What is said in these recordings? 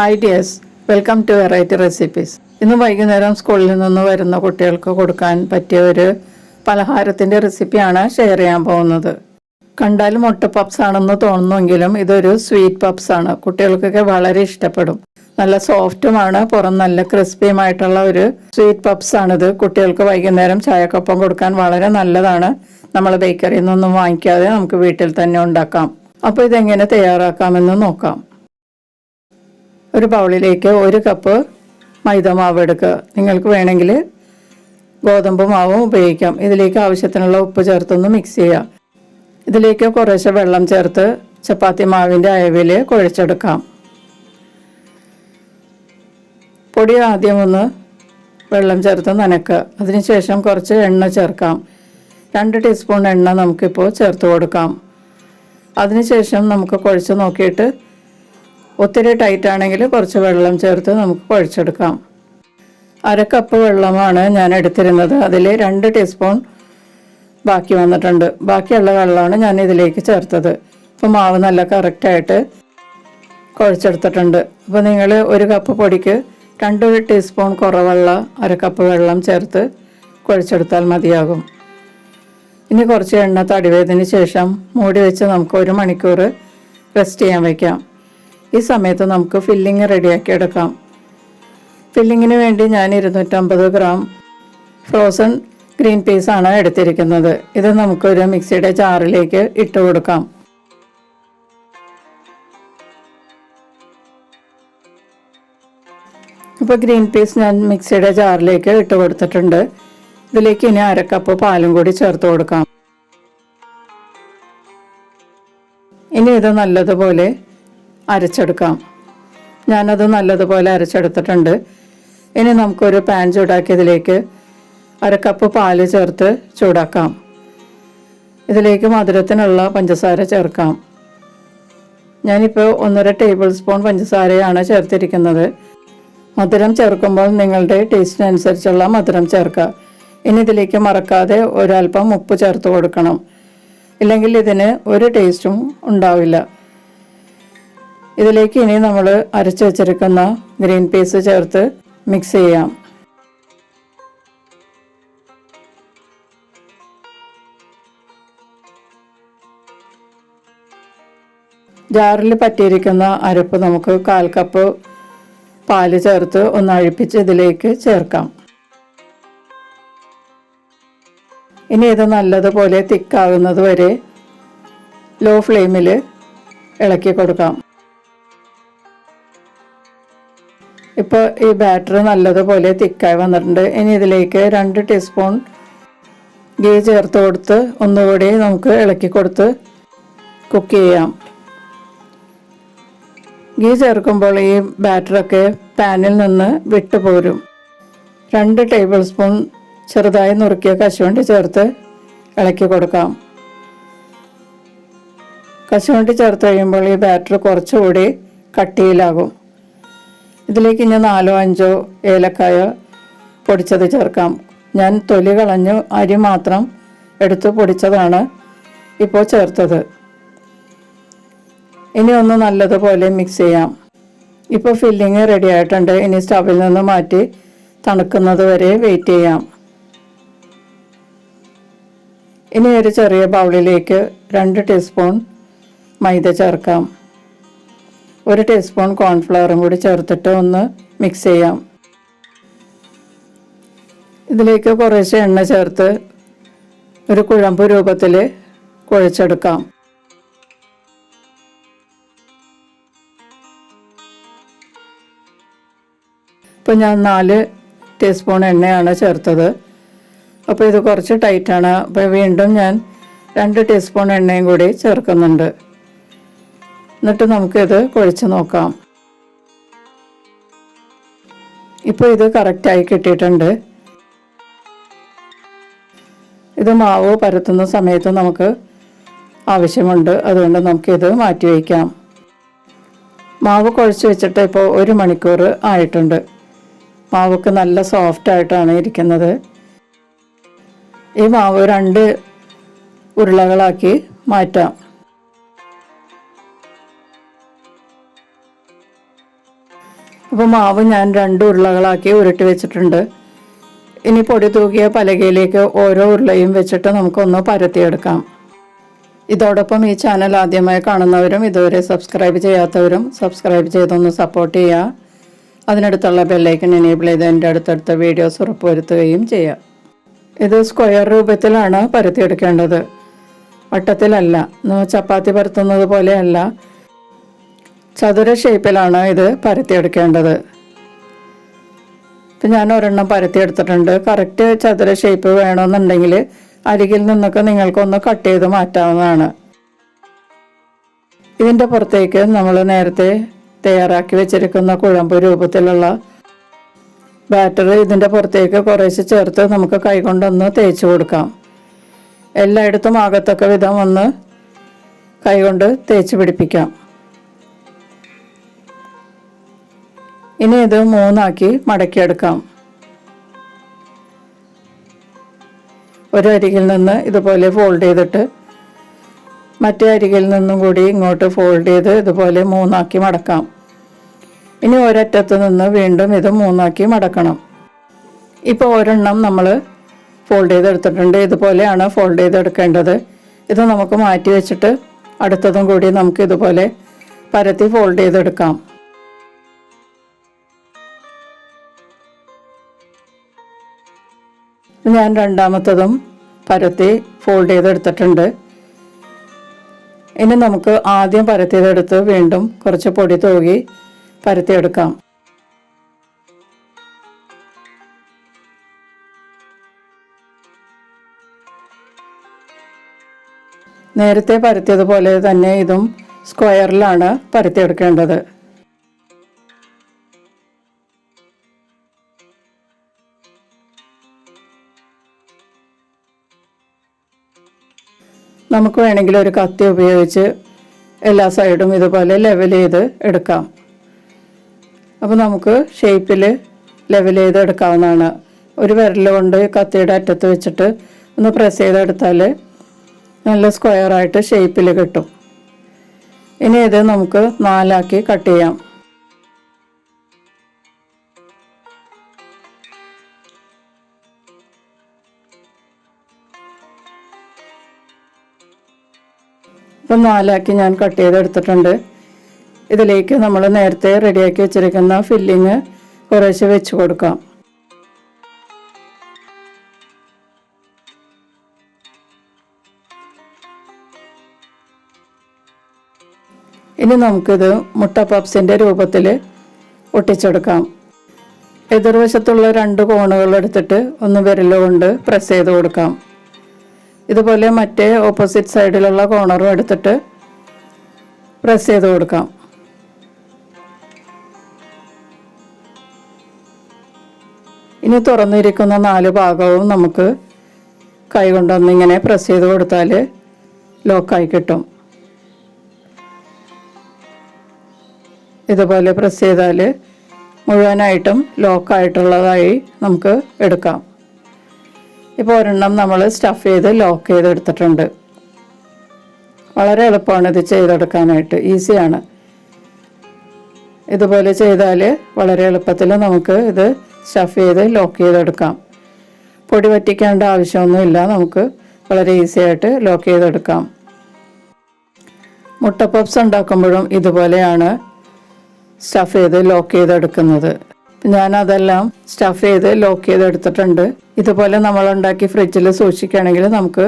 Hi dears welcome to variety recipes ഇന്ന് വൈകുന്നേരം സ്കൂളിൽ നിന്ന് വരുന്ന കുട്ടികൾക്ക് കൊടുക്കാൻ പറ്റിയ ഒരു പലഹാരത്തിന്റെ റെസിപ്പിയാണ് ഷെയർ ചെയ്യാൻ പോകുന്നത്. കണ്ടാൽ മുട്ട പപ്സ് ആണെന്ന് തോന്നുമെങ്കിലും ഇതൊരു സ്വീറ്റ് പപ്സ് ആണ് കുട്ടികൾക്കൊക്കെ വളരെ ഇഷ്ടപ്പെടും. നല്ല സോഫ്റ്റുമാണ് പുറം നല്ല ക്രിസ്പിയുമായിട്ടുള്ള ഒരു സ്വീറ്റ് പപ്സ് ആണിത് കുട്ടികൾക്ക് വൈകുന്നേരം ചായക്കൊപ്പം കൊടുക്കാൻ വളരെ നല്ലതാണ്. നമ്മൾ ബേക്കറിയിൽ നിന്നൊന്നും വാങ്ങിക്കാതെ നമുക്ക് വീട്ടിൽ തന്നെ ഉണ്ടാക്കാം. അപ്പോൾ ഇതെങ്ങനെ തയ്യാറാക്കാമെന്ന് നോക്കാം. ഒരു ബൗളിലേക്ക് ഒരു കപ്പ് മൈദ മാവ് എടുക്കുക. നിങ്ങൾക്ക് വേണമെങ്കിൽ ഗോതമ്പ് മാവും ഉപയോഗിക്കാം. ഇതിലേക്ക് ആവശ്യത്തിനുള്ള ഉപ്പ് ചേർത്തൊന്ന് മിക്സ് ചെയ്യുക. ഇതിലേക്ക് കുറേശ്ശെ വെള്ളം ചേർത്ത് ചപ്പാത്തി മാവിന്റെ അയവിൽ കുഴച്ചെടുക്കാം. പൊടി ആദ്യം ഒന്ന് വെള്ളം ചേർത്ത് നനക്കുക. അതിനുശേഷം കുറച്ച് എണ്ണ ചേർക്കാം. രണ്ട് ടീസ്പൂൺ എണ്ണ നമുക്കിപ്പോൾ ചേർത്ത് കൊടുക്കാം. അതിനുശേഷം നമുക്ക് കുഴച്ച് നോക്കിയിട്ട് ഒത്തിരി ടൈറ്റ് ആണെങ്കിൽ കുറച്ച് വെള്ളം ചേർത്ത് നമുക്ക് കുഴച്ചെടുക്കാം. അര കപ്പ് വെള്ളമാണ് ഞാൻ എടുത്തിരുന്നത്. അതിൽ രണ്ട് ടീസ്പൂൺ ബാക്കി വന്നിട്ടുണ്ട്. ബാക്കിയുള്ള വെള്ളമാണ് ഞാൻ ഇതിലേക്ക് ചേർത്തത്. അപ്പോൾ മാവ് നല്ല കറക്റ്റായിട്ട് കുഴച്ചെടുത്തിട്ടുണ്ട്. അപ്പോൾ നിങ്ങൾ ഒരു കപ്പ് പൊടിക്ക് രണ്ട് ടീസ്പൂൺ കുറവുള്ള അര കപ്പ് വെള്ളം ചേർത്ത് കുഴച്ചെടുത്താൽ മതിയാകും. ഇനി കുറച്ച് എണ്ണ തടിവേതിന് ശേഷം മൂടി വെച്ച് നമുക്ക് ഒരു മണിക്കൂർ റെസ്റ്റ് ചെയ്യാൻ വയ്ക്കാം ഈ സമയത്ത് നമുക്ക് ഫില്ലിങ് റെഡിയാക്കി എടുക്കാം. ഫില്ലിങ്ങിന് വേണ്ടി ഞാൻ ഇരുന്നൂറ്റമ്പത് ഗ്രാം ഫ്രോസൺ ഗ്രീൻ പീസ് ആണ് എടുത്തിരിക്കുന്നത്. ഇത് നമുക്കൊരു മിക്സിയുടെ ചാറിലേക്ക് ഇട്ട് കൊടുക്കാം. ഇപ്പോൾ ഗ്രീൻ പീസ് ഞാൻ മിക്സിയുടെ ജാറിലേക്ക് ഇട്ട് കൊടുത്തിട്ടുണ്ട്. ഇതിലേക്ക് ഇനി അര കപ്പ് പാലും കൂടി ചേർത്ത് കൊടുക്കാം. ഇനി ഇത് നല്ലതുപോലെ അരച്ചെടുക്കാം. ഞാനത് നല്ലതുപോലെ അരച്ചെടുത്തിട്ടുണ്ട്. ഇനി നമുക്കൊരു പാൻ ചൂടാക്കിയതിലേക്ക് അര കപ്പ് പാൽ ചേർത്ത് ചൂടാക്കാം. ഇതിലേക്ക് മധുരത്തിനുള്ള പഞ്ചസാര ചേർക്കാം. ഞാനിപ്പോൾ ഒന്നര ടേബിൾ സ്പൂൺ പഞ്ചസാരയാണ് ചേർത്തിരിക്കുന്നത്. മധുരം ചേർക്കുമ്പോൾ നിങ്ങളുടെ ടേസ്റ്റിനനുസരിച്ചുള്ള മധുരം ചേർക്കുക. ഇനി ഇതിലേക്ക് മറക്കാതെ ഒരൽപ്പം ഉപ്പ് ചേർത്ത് കൊടുക്കണം. ഇല്ലെങ്കിൽ ഇതിന് ഒരു ടേസ്റ്റും ഉണ്ടാവില്ല. ഇതിലേക്ക് ഇനി നമ്മൾ അരച്ചു വച്ചിരിക്കുന്ന ഗ്രീൻ പീസ് ചേർത്ത് മിക്സ് ചെയ്യാം. ജാറിൽ പറ്റിയിരിക്കുന്ന അരപ്പ് നമുക്ക് കാൽ കപ്പ് പാൽ ചേർത്ത് ഒന്ന് അഴിപ്പിച്ച് ഇതിലേക്ക് ചേർക്കാം. ഇനി ഇത് നല്ലതുപോലെ തിക്കാകുന്നത് വരെ ലോ ഫ്ലെയിമിൽ ഇളക്കി കൊടുക്കാം. ഇപ്പോൾ ഈ ബാറ്റർ നല്ലതുപോലെ തിക്കായി വന്നിട്ടുണ്ട്. ഇനി ഇതിലേക്ക് രണ്ട് ടീസ്പൂൺ ഗീ ചേർത്ത് കൊടുത്ത് ഒന്നുകൂടി നമുക്ക് ഇളക്കി കൊടുത്ത് കുക്ക് ചെയ്യാം. ഗീ ചേർക്കുമ്പോൾ ഈ ബാറ്ററൊക്കെ പാനിൽ നിന്ന് വിട്ടുപോരും രണ്ട് ടേബിൾ സ്പൂൺ ചെറുതായി നുറുക്കിയ കശുവണ്ടി ചേർത്ത് ഇളക്കി കൊടുക്കാം. കശുവണ്ടി ചേർത്ത് കഴിയുമ്പോൾ ഈ ബാറ്റർ കുറച്ചുകൂടി കട്ടിയിലാകും. ഇതിലേക്ക് ഇനി നാലോ അഞ്ചോ ഏലക്കായ പൊടിച്ചത് ചേർക്കാം. ഞാൻ തൊലി കളഞ്ഞു അരി മാത്രം എടുത്ത് പൊടിച്ചതാണ് ഇപ്പോൾ ചേർത്തത്. ഇനി ഒന്ന് നല്ലതുപോലെ മിക്സ് ചെയ്യാം. ഇപ്പോൾ ഫില്ലിങ് റെഡി ആയിട്ടുണ്ട്. ഇനി സ്റ്റവിൽ നിന്ന് മാറ്റി തണുക്കുന്നത് വരെ വെയിറ്റ് ചെയ്യാം. ഇനി ഒരു ചെറിയ ബൗളിലേക്ക് രണ്ട് ടീസ്പൂൺ മൈദ ചേർക്കാം. ഒരു ടീസ്പൂൺ കോൺഫ്ലവറും കൂടി ചേർത്തിട്ട് ഒന്ന് മിക്സ് ചെയ്യാം. ഇതിലേക്ക് കുറേശ്ശെ എണ്ണ ചേർത്ത് ഒരു കുഴമ്പ് രൂപത്തിൽ കുഴച്ചെടുക്കാം. ഇപ്പോൾ ഞാൻ നാല് ടീസ്പൂൺ എണ്ണയാണ് ചേർത്തത്. അപ്പോൾ ഇത് കുറച്ച് ടൈറ്റാണ് അപ്പോൾ വീണ്ടും ഞാൻ രണ്ട് ടീസ്പൂൺ എണ്ണയും കൂടി ചേർക്കുന്നുണ്ട്. എന്നിട്ട് നമുക്കിത് കുഴച്ച് നോക്കാം. ഇപ്പോൾ ഇത് കറക്റ്റായി കിട്ടിയിട്ടുണ്ട്. ഇത് മാവ് പരത്തുന്ന സമയത്ത് നമുക്ക് ആവശ്യമുണ്ട്. അതുകൊണ്ട് നമുക്കിത് മാറ്റി വയ്ക്കാം. മാവ് കുഴച്ച് വെച്ചിട്ട് ഇപ്പോൾ ഒരു മണിക്കൂർ ആയിട്ടുണ്ട്. മാവൊക്കെ നല്ല സോഫ്റ്റ് ആയിട്ടാണ് ഇരിക്കുന്നത്. ഈ മാവ് രണ്ട് ഉരുളകളാക്കി മാറ്റാം. അപ്പോൾ മാവ് ഞാൻ രണ്ട് ഉരുളകളാക്കി ഉരുട്ടി വെച്ചിട്ടുണ്ട്. ഇനി പൊടി തൂക്കിയ പലകയിലേക്ക് ഓരോ ഉരുളയും വെച്ചിട്ട് നമുക്കൊന്ന് പരത്തിയെടുക്കാം. ഇതോടൊപ്പം ഈ ചാനൽ ആദ്യമായി കാണുന്നവരും ഇതുവരെ സബ്സ്ക്രൈബ് ചെയ്യാത്തവരും സബ്സ്ക്രൈബ് ചെയ്തൊന്ന് സപ്പോർട്ട് ചെയ്യുക. അതിനടുത്തുള്ള ബെല്ലൈക്കൺ എനേബിൾ ചെയ്ത് എന്റെ അടുത്തടുത്ത വീഡിയോസ് ഉറപ്പുവരുത്തുകയും ചെയ്യാം ഇത് സ്ക്വയർ രൂപത്തിലാണ് പരത്തിയെടുക്കേണ്ടത്. വട്ടത്തിലല്ല. ചപ്പാത്തി പരത്തുന്നത് പോലെയല്ല. ചതുര ഷേപ്പിലാണ് ഇത് പരത്തിയെടുക്കേണ്ടത്. ഇപ്പം ഞാൻ ഒരെണ്ണം പരത്തിയെടുത്തിട്ടുണ്ട്. കറക്റ്റ് ചതുര ഷേപ്പ് വേണമെന്നുണ്ടെങ്കിൽ അരികിൽ നിന്നൊക്കെ നിങ്ങൾക്കൊന്ന് കട്ട് ചെയ്ത് മാറ്റാവുന്നതാണ്. ഇതിന്റെ പുറത്തേക്ക് നമ്മൾ നേരത്തെ തയ്യാറാക്കി വെച്ചിരിക്കുന്ന കുഴമ്പ് രൂപത്തിലുള്ള ബാറ്റർ ഇതിന്റെ പുറത്തേക്ക് കുറേശ്ശെ ചേർത്ത് നമുക്ക് കൈകൊണ്ടൊന്ന് തേച്ച് കൊടുക്കാം. എല്ലായിടത്തും ആകത്തക്ക വിധം ഒന്ന് കൈകൊണ്ട് തേച്ച് പിടിപ്പിക്കാം. ഇനി ഇത് മൂന്നാക്കി മടക്കിയെടുക്കാം. ഒരു അരികിൽ നിന്ന് ഇതുപോലെ ഫോൾഡ് ചെയ്തിട്ട് മറ്റേ അരികിൽ നിന്നും കൂടി ഇങ്ങോട്ട് ഫോൾഡ് ചെയ്ത് ഇതുപോലെ മൂന്നാക്കി മടക്കാം. ഇനി ഒരറ്റത്ത് നിന്ന് വീണ്ടും ഇത് മൂന്നാക്കി മടക്കണം. ഇപ്പോൾ ഒരെണ്ണം നമ്മൾ ഫോൾഡ് ചെയ്തെടുത്തിട്ടുണ്ട്. ഇതുപോലെയാണ് ഫോൾഡ് ചെയ്തെടുക്കേണ്ടത്. ഇത് നമുക്ക് മാറ്റി വെച്ചിട്ട് അടുത്തതും കൂടി നമുക്ക് ഇതുപോലെ പരത്തി ഫോൾഡ് ചെയ്തെടുക്കാം. ഞാൻ രണ്ടാമത്തതും പരത്തി ഫോൾഡ് ചെയ്തെടുത്തിട്ടുണ്ട്. ഇനി നമുക്ക് ആദ്യം പരത്തിയതെടുത്ത് വീണ്ടും കുറച്ച് പൊടി തൂകി പരത്തിയെടുക്കാം. നേരത്തെ പരത്തിയതുപോലെ തന്നെ ഇതും സ്ക്വയറിലാണ് പരത്തിയെടുക്കേണ്ടത്. നമുക്ക് വേണമെങ്കിൽ ഒരു കത്തി ഉപയോഗിച്ച് എല്ലാ സൈഡും ഇതുപോലെ ലെവൽ ചെയ്ത് എടുക്കാം. അപ്പോൾ നമുക്ക് ഷേപ്പിൽ ലെവൽ ചെയ്ത് എടുക്കാവുന്നതാണ്. ഒരു വിരൽ കൊണ്ട് കത്തിയുടെ അറ്റത്ത് വെച്ചിട്ട് ഒന്ന് പ്രസ് ചെയ്തെടുത്താൽ നല്ല സ്ക്വയറായിട്ട് ഷേപ്പിൽ കിട്ടും. ഇനി ഇത് നമുക്ക് നാലാക്കി കട്ട് ചെയ്യാം. ഇപ്പം നാലാക്കി ഞാൻ കട്ട് ചെയ്തെടുത്തിട്ടുണ്ട്. ഇതിലേക്ക് നമ്മൾ നേരത്തെ റെഡിയാക്കി വെച്ചിരിക്കുന്ന ഫില്ലിങ് കുറേശ്ശെ വെച്ച് കൊടുക്കാം. ഇനി നമുക്കിത് മുട്ട പപ്സിന്റെ രൂപത്തിൽ ഒട്ടിച്ചെടുക്കാം. എതിർവശത്തുള്ള രണ്ട് കോണുകൾ എടുത്തിട്ട് ഒന്ന് വിരലുകൊണ്ട് പ്രസ് ചെയ്ത് കൊടുക്കാം. ഇതുപോലെ മറ്റേ ഓപ്പോസിറ്റ് സൈഡിലുള്ള കോണറും എടുത്തിട്ട് പ്രസ് ചെയ്ത് കൊടുക്കാം. ഇനി തുറന്നിരിക്കുന്ന നാല് ഭാഗവും നമുക്ക് കൈ കൊണ്ടൊന്ന് ഇങ്ങനെ പ്രസ് ചെയ്ത് കൊടുത്താൽ ലോക്കായി കിട്ടും. ഇതുപോലെ പ്രസ് ചെയ്താൽ മുഴുവനായിട്ടും ലോക്കായിട്ടുള്ളതായി നമുക്ക് എടുക്കാം. ഇപ്പോൾ ഒരെണ്ണം നമ്മൾ സ്റ്റഫ് ചെയ്ത് ലോക്ക് ചെയ്തെടുത്തിട്ടുണ്ട് വളരെ എളുപ്പമാണ് ഇത് ചെയ്തെടുക്കാനായിട്ട് ഈസിയാണ്. ഇതുപോലെ ചെയ്താൽ വളരെ എളുപ്പത്തിൽ നമുക്ക് ഇത് സ്റ്റഫ് ചെയ്ത് ലോക്ക് ചെയ്തെടുക്കാം. പൊടി വറ്റിക്കേണ്ട ആവശ്യമൊന്നുമില്ല നമുക്ക് വളരെ ഈസി ആയിട്ട് ലോക്ക് ചെയ്തെടുക്കാം. മുട്ട പപ്സ് ഉണ്ടാക്കുമ്പോഴും ഇതുപോലെയാണ് സ്റ്റഫ് ചെയ്ത് ലോക്ക് ചെയ്തെടുക്കുന്നത്. ഞാൻ അതെല്ലാം സ്റ്റഫ് ചെയ്ത് ലോക്ക് ചെയ്ത് എടുത്തിട്ടുണ്ട്. ഇതുപോലെ നമ്മൾ ഉണ്ടാക്കി ഫ്രിഡ്ജിൽ സൂക്ഷിക്കുകയാണെങ്കിൽ നമുക്ക്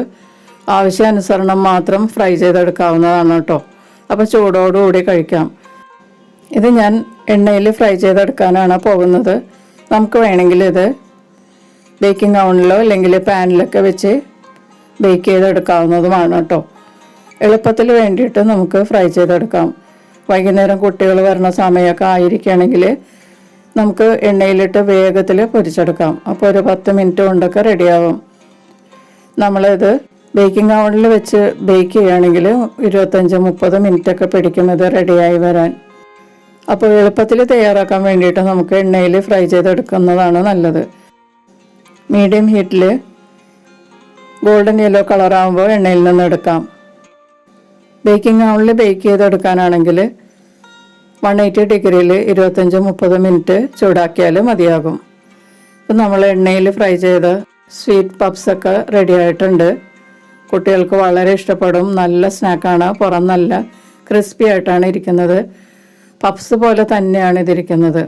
ആവശ്യാനുസരണം മാത്രം ഫ്രൈ ചെയ്തെടുക്കാവുന്നതാണ് കേട്ടോ. അപ്പോൾ ചൂടോടുകൂടി കഴിക്കാം. ഇത് ഞാൻ എണ്ണയിൽ ഫ്രൈ ചെയ്തെടുക്കാനാണ് പോകുന്നത്. നമുക്ക് വേണമെങ്കിൽ ഇത് ബേക്കിംഗ് ഓവനിലോ അല്ലെങ്കിൽ പാനിലൊക്കെ വെച്ച് ബേക്ക് ചെയ്തെടുക്കാവുന്നതുമാണ് കേട്ടോ. എളുപ്പത്തിൽ വേണ്ടിയിട്ട് നമുക്ക് ഫ്രൈ ചെയ്തെടുക്കാം. വൈകുന്നേരം കുട്ടികൾ വരുന്ന സമയമൊക്കെ ആയിരിക്കുകയാണെങ്കിൽ നമുക്ക് എണ്ണയിലിട്ട് വേഗത്തിൽ പൊരിച്ചെടുക്കാം. അപ്പോൾ ഒരു പത്ത് മിനിറ്റ് കൊണ്ടൊക്കെ റെഡിയാവും. നമ്മളിത് ബേക്കിംഗ് ഓവനിൽ വെച്ച് ബേക്ക് ചെയ്യുകയാണെങ്കിൽ ഇരുപത്തഞ്ച് മുപ്പത് മിനിറ്റൊക്കെ പിടിക്കും ഇത് റെഡിയായി വരാൻ. അപ്പോൾ എളുപ്പത്തിൽ തയ്യാറാക്കാൻ വേണ്ടിയിട്ട് നമുക്ക് എണ്ണയിൽ ഫ്രൈ ചെയ്തെടുക്കുന്നതാണ് നല്ലത്. മീഡിയം ഹീറ്റിൽ ഗോൾഡൻ യെല്ലോ കളറാകുമ്പോൾ എണ്ണയിൽ നിന്ന് എടുക്കാം. ബേക്കിംഗ് ഓവനിൽ ബേക്ക് ചെയ്തെടുക്കാനാണെങ്കിൽ വൺ എയ്റ്റി ഡിഗ്രിയിൽ ഇരുപത്തഞ്ച് മുപ്പത് മിനിറ്റ് ചൂടാക്കിയാൽ മതിയാകും. ഇപ്പം നമ്മൾ എണ്ണയിൽ ഫ്രൈ ചെയ്ത സ്വീറ്റ് പപ്സൊക്കെ റെഡി ആയിട്ടുണ്ട്. കുട്ടികൾക്ക് വളരെ ഇഷ്ടപ്പെടും. നല്ല സ്നാക്കാണ് പുറം നല്ല ക്രിസ്പി ആയിട്ടാണ് ഇരിക്കുന്നത്. പപ്സ് പോലെ തന്നെയാണ് ഇതിരിക്കുന്നത്.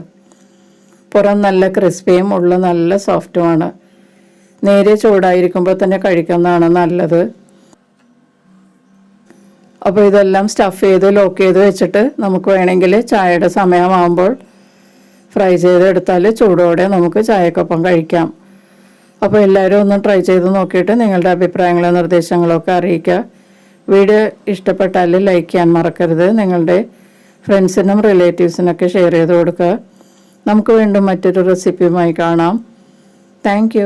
പുറം നല്ല ക്രിസ്പിയും ഉള്ള നല്ല സോഫ്റ്റുമാണ് നേരെ ചൂടായിരിക്കുമ്പോൾ തന്നെ കഴിക്കുന്നതാണ് നല്ലത്. അപ്പോൾ ഇതെല്ലാം സ്റ്റഫ് ചെയ്ത് ലോക്ക് ചെയ്ത് വെച്ചിട്ട് നമുക്ക് വേണമെങ്കിൽ ചായയുടെ സമയമാകുമ്പോൾ ഫ്രൈ ചെയ്തെടുത്താൽ ചൂടോടെ നമുക്ക് ചായക്കൊപ്പം കഴിക്കാം. അപ്പോൾ എല്ലാവരും ഒന്ന് ട്രൈ ചെയ്ത് നോക്കിയിട്ട് നിങ്ങളുടെ അഭിപ്രായങ്ങളോ നിർദ്ദേശങ്ങളോ ഒക്കെ അറിയിക്കുക. വീഡിയോ ഇഷ്ടപ്പെട്ടാൽ ലൈക്ക് ചെയ്യാൻ മറക്കരുത്. നിങ്ങളുടെ ഫ്രണ്ട്സിനും റിലേറ്റീവ്സിനൊക്കെ ഷെയർ ചെയ്ത് കൊടുക്കുക. നമുക്ക് വീണ്ടും മറ്റൊരു റെസിപ്പിയുമായി കാണാം. താങ്ക്